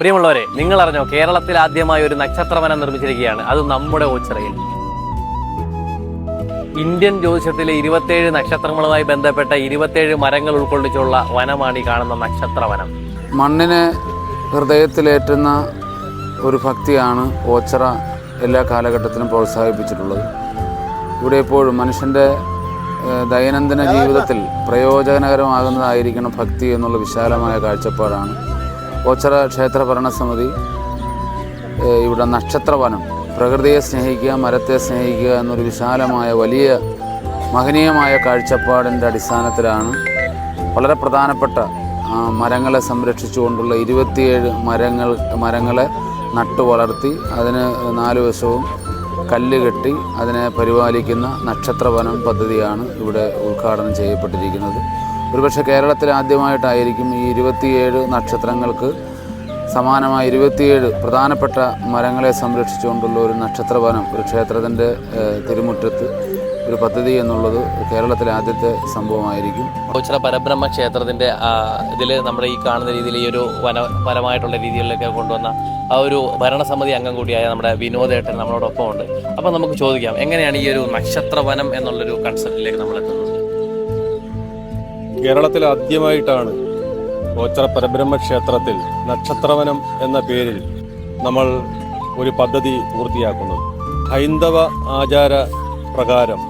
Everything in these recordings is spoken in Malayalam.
പ്രിയമുള്ളവരെ നിങ്ങൾ അറിഞ്ഞോ കേരളത്തിൽ ആദ്യമായി ഒരു നക്ഷത്രവനം നിർമ്മിച്ചിരിക്കുകയാണ്. അത് നമ്മുടെ ഓച്ചിറയിൽ. ഇന്ത്യൻ ജ്യോതിഷത്തിലെ ഇരുപത്തേഴ് നക്ഷത്രങ്ങളുമായി ബന്ധപ്പെട്ട ഇരുപത്തേഴ് മരങ്ങൾ ഉൾക്കൊള്ളിച്ചുള്ള വനമാണ് ഈ കാണുന്ന നക്ഷത്രവനം. മണ്ണിനെ ഹൃദയത്തിലേറ്റുന്ന ഒരു ഭക്തിയാണ് ഓച്ചറ എല്ലാ കാലഘട്ടത്തിലും പ്രോത്സാഹിപ്പിച്ചിട്ടുള്ളത്. ഇവിടെ എപ്പോഴും മനുഷ്യന്റെ ദൈനംദിന ജീവിതത്തിൽ പ്രയോജനകരമാകുന്നതായിരിക്കണം ഭക്തി എന്നുള്ള വിശാലമായ കാഴ്ചപ്പാടാണ് ഓച്ചറ ക്ഷേത്ര ഭരണസമിതി ഇവിടെ നക്ഷത്രവനം പ്രകൃതിയെ സ്നേഹിക്കുക മരത്തെ സ്നേഹിക്കുക എന്നൊരു വിശാലമായ വലിയ മഹനീയമായ കാഴ്ചപ്പാടിന്റെ അടിസ്ഥാനത്തിലാണ് വളരെ പ്രധാനപ്പെട്ട മരങ്ങളെ സംരക്ഷിച്ചുകൊണ്ടുള്ള ഇരുപത്തിയേഴ് മരങ്ങൾ മരങ്ങളെ നട്ടു വളർത്തി അതിന് നാല് വശവും കല്ല് കെട്ടി അതിനെ പരിപാലിക്കുന്ന നക്ഷത്രവനം പദ്ധതിയാണ് ഇവിടെ ഉദ്ഘാടനം ചെയ്യപ്പെട്ടിരിക്കുന്നത്. ഒരുപക്ഷെ കേരളത്തിൽ ആദ്യമായിട്ടായിരിക്കും ഈ ഇരുപത്തിയേഴ് നക്ഷത്രങ്ങൾക്ക് സമാനമായ ഇരുപത്തിയേഴ് പ്രധാനപ്പെട്ട മരങ്ങളെ സംരക്ഷിച്ചുകൊണ്ടുള്ള ഒരു നക്ഷത്രവനം ഒരു ക്ഷേത്രത്തിന്റെ തിരുമുറ്റത്ത് ഒരു പദ്ധതി എന്നുള്ളത് കേരളത്തിലെ ആദ്യത്തെ സംഭവമായിരിക്കും. ഓച്ചിറ പരബ്രഹ്മ ക്ഷേത്രത്തിന്റെ ഇതിൽ നമ്മുടെ ഈ കാണുന്ന രീതിയിൽ ഈ ഒരു വനപരമായിട്ടുള്ള രീതികളിലൊക്കെ കൊണ്ടുവന്ന ആ ഒരു ഭരണസമിതി അംഗം കൂടിയായ നമ്മുടെ വിനോദേട്ടൻ നമ്മളോടൊപ്പം ഉണ്ട് അപ്പം നമുക്ക് ചോദിക്കാം എങ്ങനെയാണ് ഈ ഒരു നക്ഷത്രവനം എന്നുള്ളൊരു കൺസെപ്റ്റിലേക്ക് നമ്മൾ എത്തുന്നത് കേരളത്തിൽ ആദ്യമായിട്ടാണ് ഓച്ചറ പരബ്രഹ്മ ക്ഷേത്രത്തിൽ നക്ഷത്രവനം എന്ന പേരിൽ നമ്മൾ ഒരു പദ്ധതി പൂർത്തിയാക്കുന്നത്. ഹൈന്ദവ ആചാര പ്രകാരം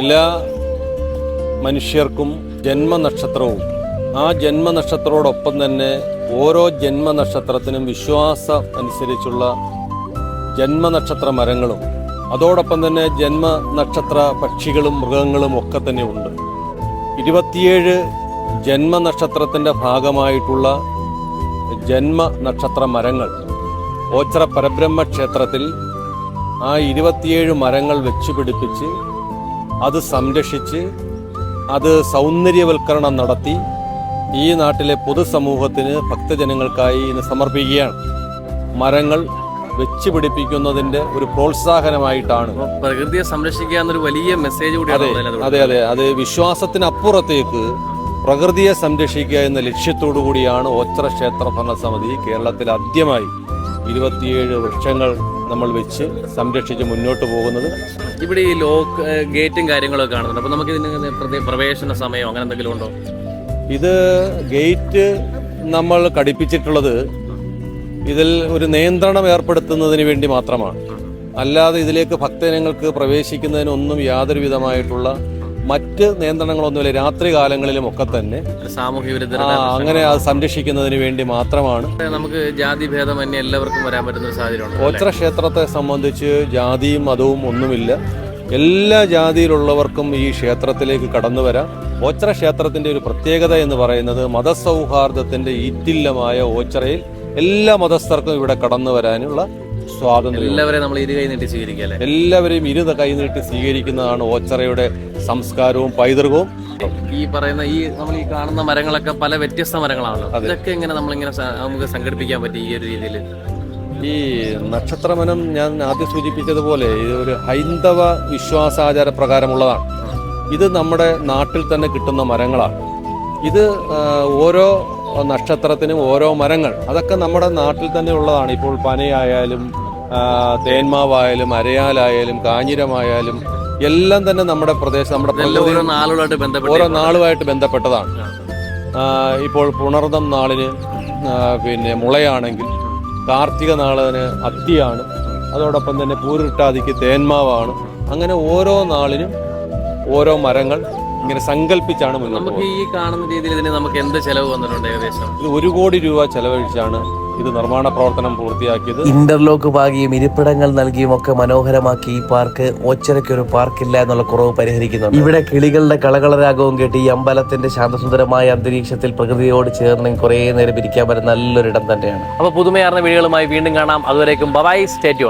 എല്ലാ മനുഷ്യർക്കും ജന്മനക്ഷത്രവും ആ ജന്മനക്ഷത്രത്തോടൊപ്പം തന്നെ ഓരോ ജന്മനക്ഷത്രത്തിനും വിശ്വാസം അനുസരിച്ചുള്ള ജന്മനക്ഷത്ര മരങ്ങളും അതോടൊപ്പം തന്നെ ജന്മനക്ഷത്ര പക്ഷികളും മൃഗങ്ങളും ഒക്കെ തന്നെ ഉണ്ട്. ഇരുപത്തിയേഴ് ജന്മനക്ഷത്രത്തിന്റെ ഭാഗമായിട്ടുള്ള ജന്മ നക്ഷത്ര മരങ്ങൾ ഓച്ചറ പരബ്രഹ്മ ക്ഷേത്രത്തിൽ ആ ഇരുപത്തിയേഴ് മരങ്ങൾ വെച്ച് പിടിപ്പിച്ച് അത് സംരക്ഷിച്ച് അത് സൗന്ദര്യവൽക്കരണം നടത്തി ഈ നാട്ടിലെ പൊതുസമൂഹത്തിന് ഭക്തജനങ്ങൾക്കായി ഇന്ന് സമർപ്പിക്കുകയാണ്. മരങ്ങൾ വെച്ച് പിടിപ്പിക്കുന്നതിന്റെ ഒരു പ്രോത്സാഹനമായിട്ടാണ്. പ്രകൃതിയെ സംരക്ഷിക്കുക എന്നൊരു വലിയ മെസ്സേജ് കൂടിയാണ് അതെ അതെ അതെ. അത് വിശ്വാസത്തിനപ്പുറത്തേക്ക് പ്രകൃതിയെ സംരക്ഷിക്കുക എന്ന ലക്ഷ്യത്തോടു കൂടിയാണ് ഓച്ചറ ക്ഷേത്ര ഭരണസമിതി കേരളത്തിൽ ആദ്യമായി ഇരുപത്തിയേഴ് വൃക്ഷങ്ങൾ നമ്മൾ വെച്ച് സംരക്ഷിച്ച് മുന്നോട്ട് പോകുന്നത്. ഇവിടെ ഈ ലോക്ക് ഗേറ്റും കാര്യങ്ങളൊക്കെ കാണുന്നുണ്ട്. അപ്പൊ നമുക്ക് ഇതിന് പ്രവേശന സമയം അങ്ങനെ എന്തെങ്കിലും ഉണ്ടോ? ഇത് ഗേറ്റ് നമ്മൾ ഘടിപ്പിച്ചിട്ടുള്ളത് ഇതിൽ ഒരു നിയന്ത്രണം ഏർപ്പെടുത്തുന്നതിന് വേണ്ടി മാത്രമാണ്. അല്ലാതെ ഇതിലേക്ക് ഭക്തജനങ്ങൾക്ക് പ്രവേശിക്കുന്നതിനൊന്നും യാതൊരു വിധമായിട്ടുള്ള മറ്റ് നിയന്ത്രണങ്ങളൊന്നുമില്ല. രാത്രി കാലങ്ങളിലും ഒക്കെ തന്നെ സാമൂഹ്യ വിരുദ്ധ അങ്ങനെ അത് സംരക്ഷിക്കുന്നതിന് വേണ്ടി മാത്രമാണ്. നമുക്ക് ജാതി ഭേദമന്യേ എല്ലാവർക്കും വരാൻ പറ്റുന്ന സാഹചര്യമാണ് സാഹചര്യം ഉണ്ട് ക്ഷേത്രത്തെ സംബന്ധിച്ച് ജാതിയും മതവും ഒന്നുമില്ല. എല്ലാ ജാതിയിലുള്ളവർക്കും ഈ ക്ഷേത്രത്തിലേക്ക് കടന്നു വരാം. ഓച്ചറ ക്ഷേത്രത്തിന്റെ ഒരു പ്രത്യേകത എന്ന് പറയുന്നത് മതസൗഹാർദ്ദത്തിന്റെ ഈറ്റില്ലമായ ഓച്ചിറയിൽ എല്ലാ മതസ്ഥർക്കും ഇവിടെ കടന്നു വരാനുള്ള സ്വാതന്ത്ര്യം. എല്ലാവരെയും നമ്മൾ ഇരു കൈ നീട്ടി സ്വീകരിക്കുക എല്ലാവരെയും ഇരുത കൈനീട്ടി സ്വീകരിക്കുന്നതാണ് ഓച്ചറയുടെ സംസ്കാരവും പൈതൃകവും. ഈ പറയുന്ന ഈ നമ്മൾ ഈ കാണുന്ന മരങ്ങളൊക്കെ പല വ്യത്യസ്ത മരങ്ങളാണല്ലോ. അതൊക്കെ എങ്ങനെ നമ്മളിങ്ങനെ നമുക്ക് സംഘടിപ്പിക്കാൻ പറ്റി ഈ ഒരു രീതിയിൽ? ഈ നക്ഷത്രമനം ഞാൻ ആദ്യം സൂചിപ്പിച്ചതുപോലെ ഇത് ഒരു ഹൈന്ദവ വിശ്വാസാചാര പ്രകാരമുള്ളതാണ് ഇത് നമ്മുടെ നാട്ടിൽ തന്നെ കിട്ടുന്ന മരങ്ങളാണ്. ഇത് ഓരോ നക്ഷത്രത്തിനും ഓരോ മരങ്ങൾ. അതൊക്കെ നമ്മുടെ നാട്ടിൽ തന്നെ ഉള്ളതാണ്. ഇപ്പോൾ പനയായാലും തേന്മാവായാലും അരയാലായാലും കാഞ്ഞിരമായാലും എല്ലാം തന്നെ നമ്മുടെ പ്രദേശം നമ്മുടെ ഓരോ നാളുമായിട്ട് ബന്ധപ്പെട്ടതാണ്. ഇപ്പോൾ പുണർദം നാളിന് പിന്നെ മുളയാണെങ്കിൽ കാർത്തിക നാളിന് അത്തിയാണ്. അതോടൊപ്പം തന്നെ പൂരിട്ടാതിക്ക് തേന്മാവാണ്. അങ്ങനെ ഓരോ നാളിനും ഓരോ മരങ്ങൾ ഇങ്ങനെ സങ്കല്പിച്ചാണ് മുന്നോട്ട് നമുക്ക് പോകുന്നത്. ഈ കാണുന്ന രീതിയിൽ ഇതിന് നമുക്ക് എന്ത് ചെലവ് വന്നിട്ടുണ്ട് ഏകദേശം? ഇത് ഒരു കോടി രൂപ ചെലവഴിച്ചാണ് ഇത് നിർമ്മാണ പ്രവർത്തനം പൂർത്തിയാക്കിയത്. ഇന്റർലോക്ക് പാകിയും ഇരിപ്പിടങ്ങൾ നൽകിയും ഒക്കെ മനോഹരമാക്കി ഈ പാർക്ക്. ഒച്ചരയ്ക്ക് ഒരു പാർക്കില്ല എന്നുള്ള കുറവ് പരിഹരിക്കുന്നു ഇവിടെ കിളികളുടെ കളകളരാഗവും കേട്ട് ഈ അമ്പലത്തിന്റെ ശാന്തസുന്ദരമായ അന്തരീക്ഷത്തിൽ പ്രകൃതിയോട് ചേർന്ന് കുറേ നേരം ഇരിക്കാൻ പറ്റുന്ന നല്ലൊരിടം തന്നെയാണ്. അപ്പൊ പുതുമയാർന്ന വീഡിയോകളുമായി വീണ്ടും കാണാം. അതുവരേക്കും ബബായ് സ്റ്റേറ്റ്